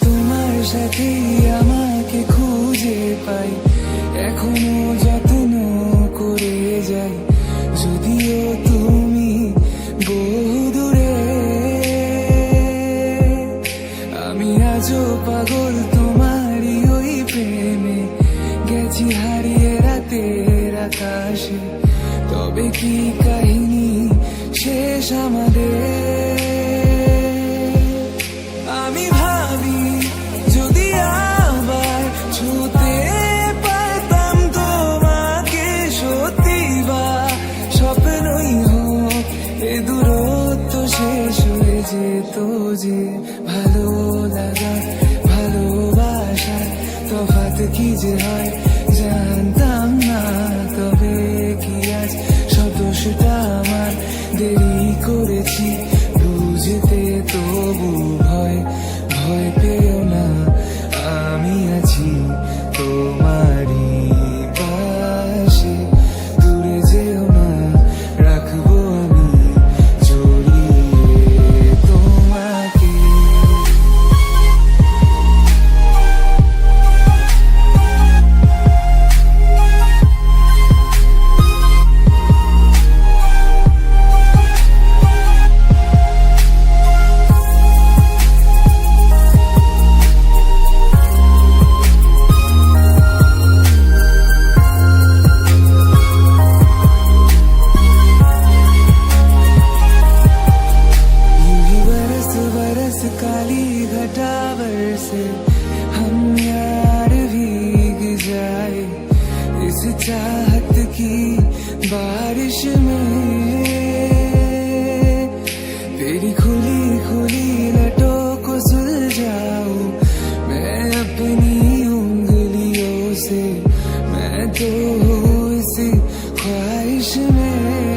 তোমার সাথে আমাকে খুঁজে পাই। এখনও যত্ন করে যাই। যদিও তুমি বহু দূরে। আমি আজও পাগল তোমারই ওই প্রেমে। গেছি হারিয়ে রাতের আকাশে। তবে কি কাহিনী শেষ আমাদের? যে তো যে ভালো লাগা ভালোবাসা তো হাত কি যে হয়? 开始你。